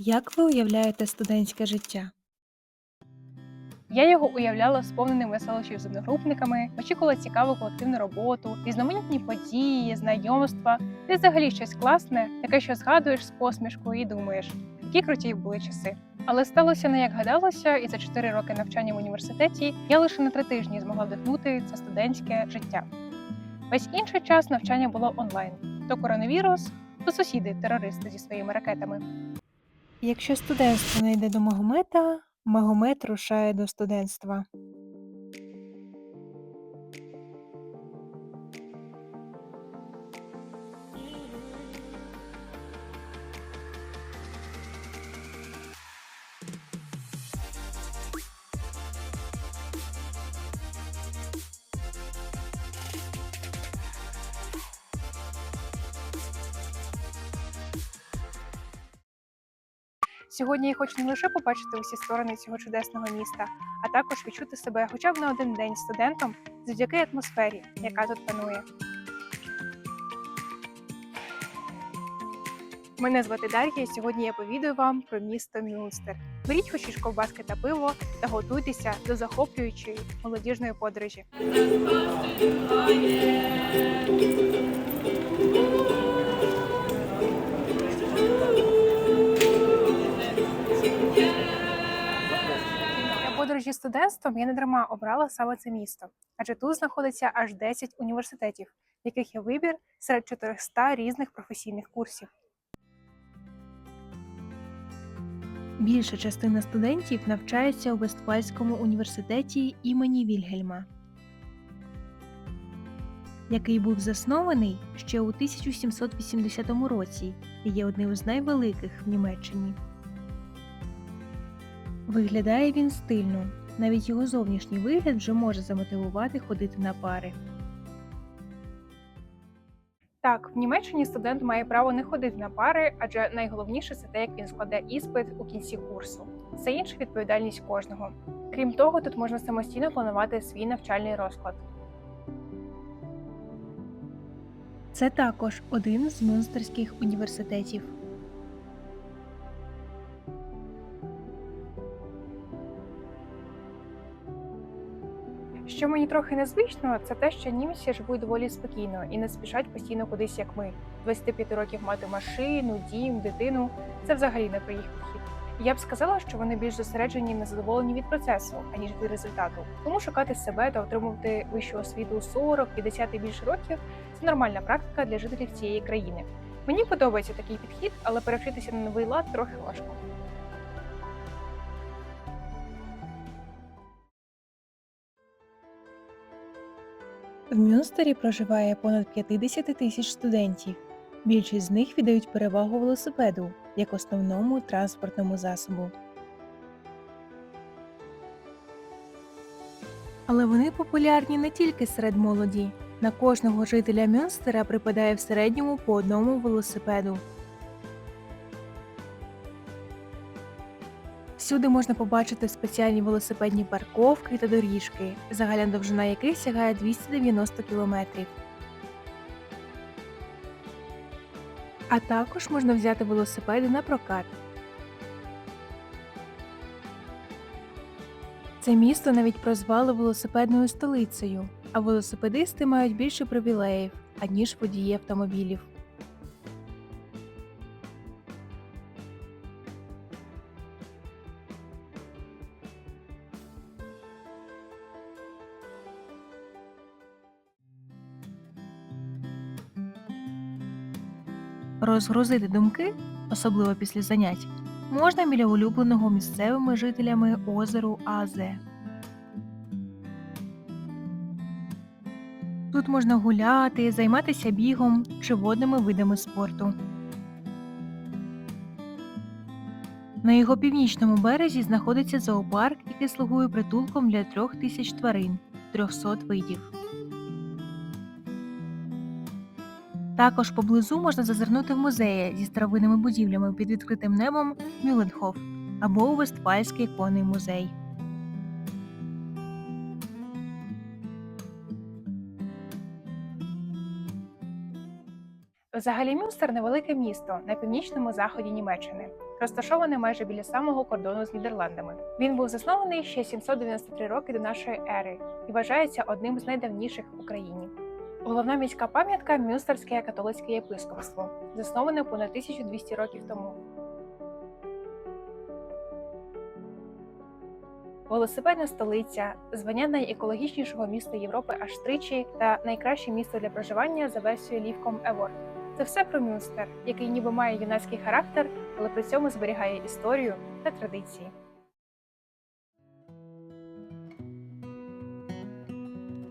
Як ви уявляєте студентське життя? Я його уявляла сповненим веселощів з одногрупниками, очікувала цікаву колективну роботу, різноманітні події, знайомства, і взагалі щось класне, таке, що згадуєш з посмішкою і думаєш, які круті були часи. Але сталося не як гадалося, і за 4 роки навчання в університеті я лише на три тижні змогла вдихнути це студентське життя. Весь інший час навчання було онлайн: то коронавірус, то сусіди, терористи зі своїми ракетами. Якщо студентство не йде до Магомета, Магомет рушає до студентства. Сьогодні я хочу не лише побачити усі сторони цього чудесного міста, а також відчути себе хоча б на один день студентом завдяки атмосфері, яка тут панує. Мене звати Дар'я, і сьогодні я повідаю вам про місто Мюнстер. Беріть хочі ж ковбаски та пиво та готуйтеся до захоплюючої молодіжної подорожі. Подорожі студентством я не дарма обрала саме це місто, адже тут знаходиться аж 10 університетів, в яких є вибір серед 400 різних професійних курсів. Більша частина студентів навчається у Вестфальському університеті імені Вільгельма, який був заснований ще у 1780 році і є одним з найвеликих в Німеччині. Виглядає він стильно, навіть його зовнішній вигляд вже може замотивувати ходити на пари. Так, в Німеччині студент має право не ходити на пари, адже найголовніше це те, як він складе іспит у кінці курсу. Все інше відповідальність кожного. Крім того, тут можна самостійно планувати свій навчальний розклад. Це також один з мюнстерських університетів. Що мені трохи незвично, це те, що німці живуть доволі спокійно і не спішать постійно кудись, як ми. 25 років мати машину, дім, дитину це взагалі не про їх підхід. Я б сказала, що вони більш зосереджені на задоволенні від процесу, аніж від результату. Тому шукати себе та отримувати вищу освіту у 40, 50 і більше років це нормальна практика для жителів цієї країни. Мені подобається такий підхід, але перевчитися на новий лад трохи важко. В Мюнстері проживає понад 50 тисяч студентів. Більшість з них віддають перевагу велосипеду як основному транспортному засобу. Але вони популярні не тільки серед молоді. На кожного жителя Мюнстера припадає в середньому по одному велосипеду. Всюди можна побачити спеціальні велосипедні парковки та доріжки, загальна довжина яких сягає 290 кілометрів. А також можна взяти велосипеди на прокат. Це місто навіть прозвали велосипедною столицею, а велосипедисти мають більше привілеїв, аніж водії автомобілів. Розгрузити думки, особливо після занять, можна біля улюбленого місцевими жителями озеру Азе. Тут можна гуляти, займатися бігом чи водними видами спорту. На його північному березі знаходиться зоопарк, який слугує притулком для трьох тисяч тварин 300 видів. Також поблизу можна зазирнути в музеї зі старовинними будівлями під відкритим небом Мюлленхоф або у Вестфальський конний музей. Взагалі Мюнстер невелике місто на північному заході Німеччини. розташований майже біля самого кордону з Нідерландами. Він був заснований ще 793 роки до нашої ери і вважається одним з найдавніших в Україні. Головна міська пам'ятка Мюнстерське католицьке єпископство, засноване понад 1200 років тому. Велосипедна столиця, звання найекологічнішого міста Європи аж тричі та найкраще місто для проживання за версією Лівком Еворд. Це все про Мюнстер, який ніби має юнацький характер, але при цьому зберігає історію та традиції.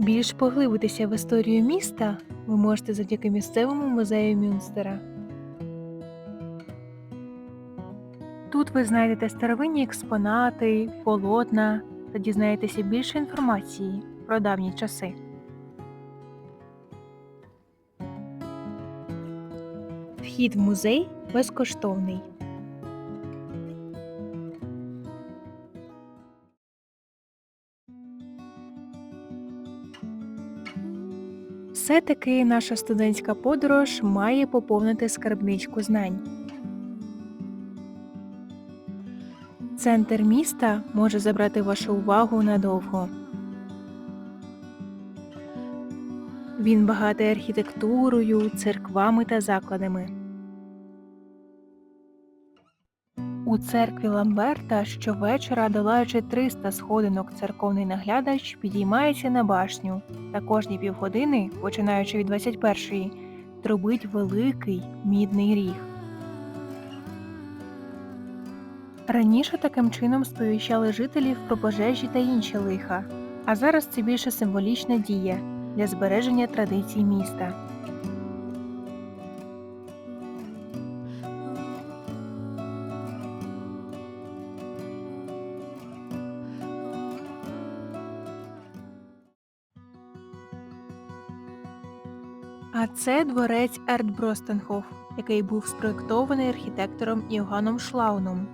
Більш поглибитися в історію міста ви можете завдяки місцевому музею Мюнстера. Тут ви знайдете старовинні експонати, полотна та дізнаєтеся більше інформації про давні часи. Вхід в музей безкоштовний. Все-таки наша студентська подорож має поповнити скарбничку знань. Центр міста може забрати вашу увагу надовго. Він багатий архітектурою, церквами та закладами. У церкві Ламберта щовечора, долаючи 300 сходинок, церковний наглядач підіймається на башню та кожні півгодини, починаючи від 21-ї, трубить великий мідний ріг. Раніше таким чином сповіщали жителів про пожежі та інші лиха, а зараз це більше символічна дія для збереження традицій міста. Це дворець Ертбростенхоф, який був спроєктований архітектором Іоганном Шлауном,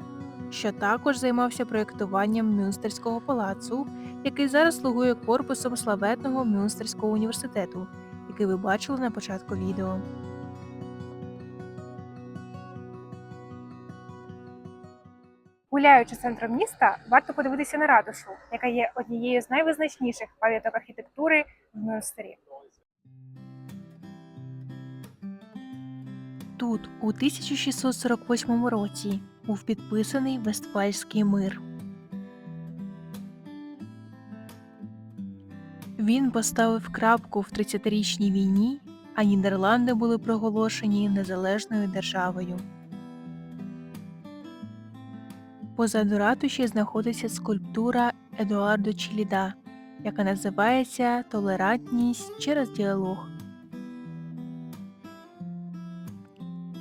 що також займався проєктуванням Мюнстерського палацу, який зараз слугує корпусом славетного Мюнстерського університету, який ви бачили на початку відео. Гуляючи центром міста, варто подивитися на ратушу, яка є однією з найвизначніших пам'яток архітектури в Мюнстері. Тут у 1648 році був підписаний Вестфальський мир. Він поставив крапку в 30-річній війні, а Нідерланди були проголошені незалежною державою. Позаду ратуші знаходиться скульптура Едуардо Чіліда, яка називається Толерантність через діалог.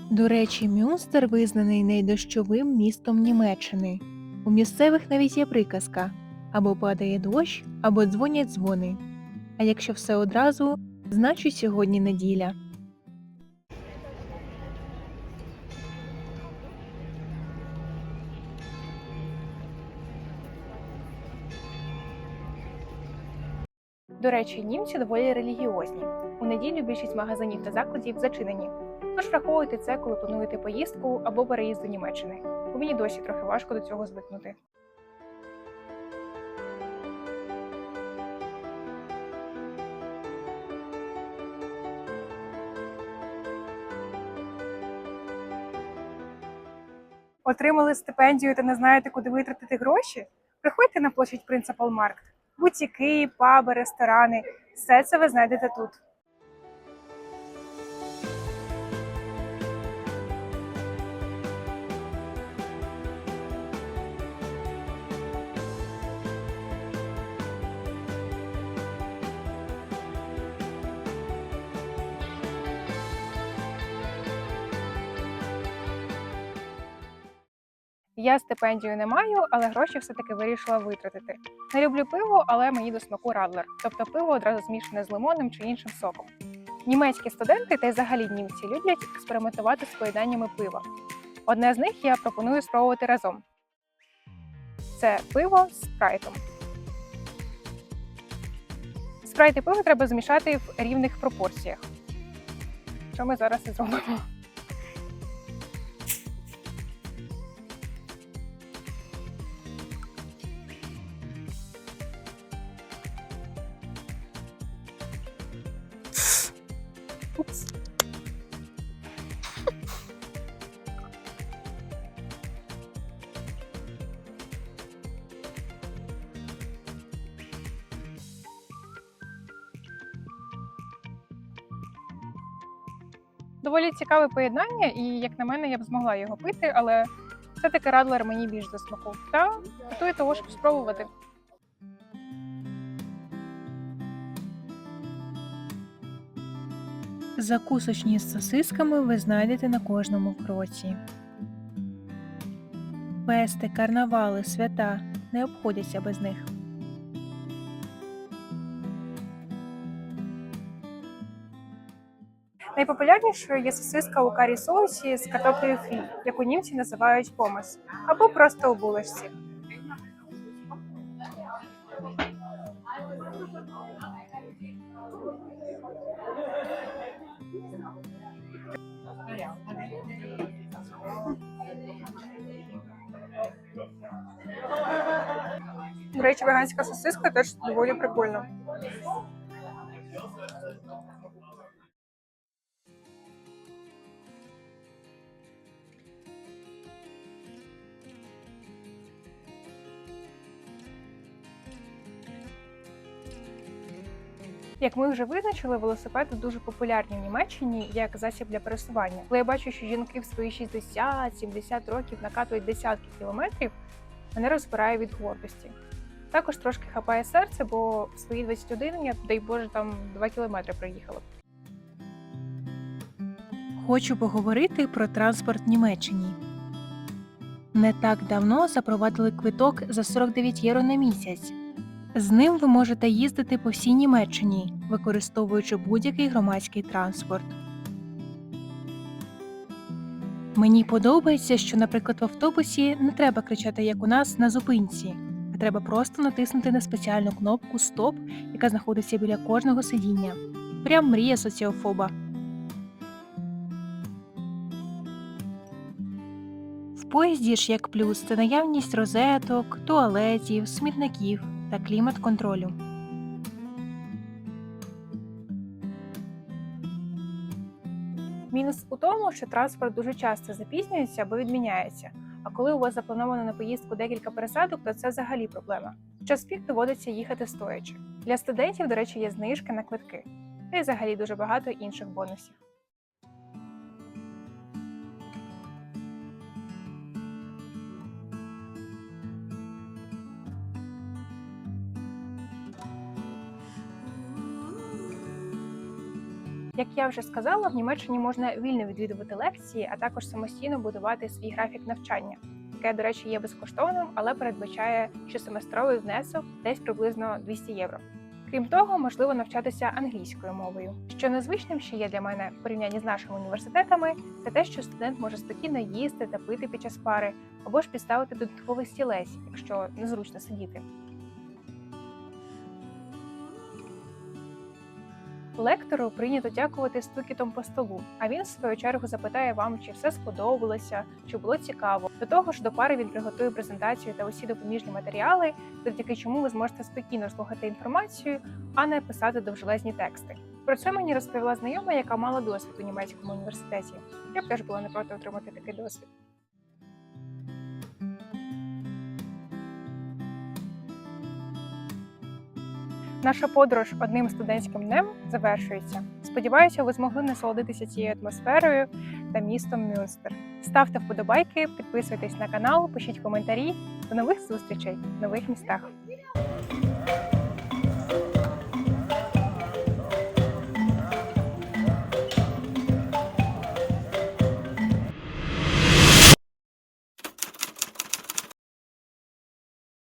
До речі, Мюнстер визнаний найдощовим містом Німеччини. У місцевих навіть є приказка або падає дощ, або дзвонять дзвони. А якщо все одразу, значить сьогодні неділя. До речі, німці доволі релігіозні. У неділю більшість магазинів та закладів зачинені. Тож враховуйте це, коли плануєте поїздку або переїзд до Німеччини. Бо мені досі трохи важко до цього звикнути. Отримали стипендію та не знаєте, куди витратити гроші? Приходьте на площадь Принципал Маркт. Бутіки, паби, ресторани все це ви знайдете тут. Я стипендію не маю, але гроші все-таки вирішила витратити. Не люблю пиво, але мені до смаку радлер, тобто пиво одразу змішане з лимонним чи іншим соком. Німецькі студенти та й взагалі німці люблять експериментувати з поєднаннями пива. Одне з них я пропоную спробувати разом. Це пиво з спрайтом. Спрайт і пиво треба змішати в рівних пропорціях. Що ми зараз і зробимо. Упс. Доволі цікаве поєднання, і як на мене, я б змогла його пити, але все-таки радлер мені більш до смаку. Та готую того, щоб спробувати. Закусочні з сосисками ви знайдете на кожному кроці. Фести, карнавали, свята не обходяться без них. Найпопулярнішою є сосиска у карі соусі з картоплею фрі, яку німці називають помас, або просто у булочці. Речі, веганська сосиска теж доволі прикольна. Як ми вже визначили, велосипеди дуже популярні в Німеччині як засіб для пересування. Коли я бачу, що жінки в свої 60-70 років накатують десятки кілометрів, мене розбирає від гордості. Також трошки хапає серце, бо в свої 21 я, дай Боже, там 2 кілометри проїхала. Хочу поговорити про транспорт в Німеччині. Не так давно запровадили квиток за 49 євро на місяць. З ним ви можете їздити по всій Німеччині, використовуючи будь-який громадський транспорт. Мені подобається, що, наприклад, в автобусі не треба кричати, як у нас на зупинці, а треба просто натиснути на спеціальну кнопку Стоп, яка знаходиться біля кожного сидіння. Прям мрія соціофоба. В поїзді ж як плюс це наявність розеток, туалетів, смітників та клімат-контролю. Мінус у тому, що транспорт дуже часто запізнюється або відміняється. А коли у вас заплановано на поїздку декілька пересадок, то це взагалі проблема. В час доводиться їхати стоячи. Для студентів, до речі, є знижки на квитки, та й взагалі дуже багато інших бонусів. Як я вже сказала, в Німеччині можна вільно відвідувати лекції, а також самостійно будувати свій графік навчання, яке, до речі, є безкоштовним, але передбачає щосеместровий внесок десь приблизно 200 євро. Крім того, можливо навчатися англійською мовою. Що незвичним ще є для мене в порівнянні з нашими університетами, це те, що студент може спокійно їсти та пити під час пари, або ж підставити додатковий стілець, якщо незручно сидіти. Лектору прийнято дякувати стукітом по столу, а він в свою чергу запитає вам, чи все сподобалося, чи було цікаво. До того ж, до пари він приготує презентацію та усі допоміжні матеріали, завдяки чому ви зможете спокійно слухати інформацію, а не писати довжелезні тексти. Про це мені розповіла знайома, яка мала досвід у німецькому університеті. Я б теж була не проти отримати такий досвід. Наша подорож одним студентським днем завершується. Сподіваюся, ви змогли насолодитися цією атмосферою та містом Мюнстер. Ставте вподобайки, підписуйтесь на канал, пишіть коментарі. До нових зустрічей в нових містах.